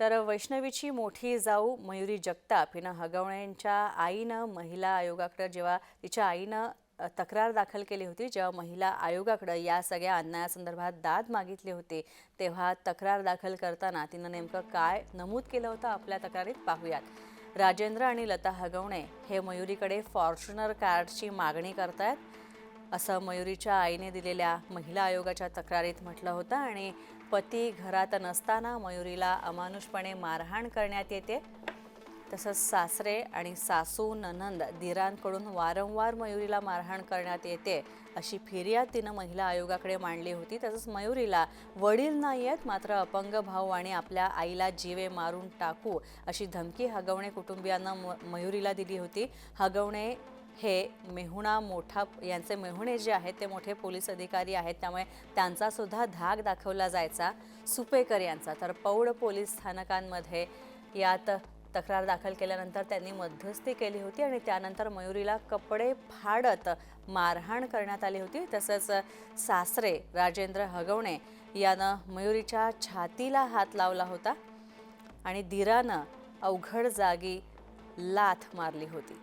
तर वैष्णवीची मोठी जाऊ मयुरी जगताप हिनं हगवण्यांच्या आईनं महिला आयोगाकडं जेव्हा तिच्या आईनं तक्रार दाखल केली होती जेव्हा महिला आयोगाकडं या सगळ्या अन्यायासंदर्भात दाद मागितली होती तेव्हा तक्रार दाखल करताना तिनं नेमकं काय नमूद केलं होतं आपल्या तक्रारीत पाहूयात. राजेंद्र आणि लता हगवणे हे मयुरीकडे फॉर्च्युनर कारची मागणी करतायत. असं मयुरीच्या आईने दिलेल्या महिला आयोगाच्या तक्रारीत म्हटलं होतं आणि पती घरात नसताना मयुरीला अमानुषपणे मारहाण करण्यात येते. तसंच सासरे आणि सासू ननंद दिरांकडून वारंवार मयुरीला मारहाण करण्यात येते अशी फिर्याद तिनं महिला आयोगाकडे मांडली होती. तसंच मयुरीला वडील नाही आहेत मात्र अपंग भाऊ आणि आपल्या आईला जीवे मारून टाकू अशी धमकी हगवणे कुटुंबियांना म- मयुरीला दिली होती. हगवणे हे मेहुणा मोठा यांचे मेहुणे जे आहेत ते मोठे पोलीस अधिकारी आहेत त्यामुळे त्यांचासुद्धा धाक दाखवला जायचा सुपेकर यांचा. तर पौड पोलीस स्थानकांमध्ये यात तक्रार दाखल केल्यानंतर त्यांनी मध्यस्थी केली होती आणि त्यानंतर मयुरीला कपडे फाडत मारहाण करण्यात आली होती. तसंच सासरे राजेंद्र हगवणे यानं मयुरीच्या छातीला हात लावला होता आणि दिरानं अवघड जागी लाथ मारली होती.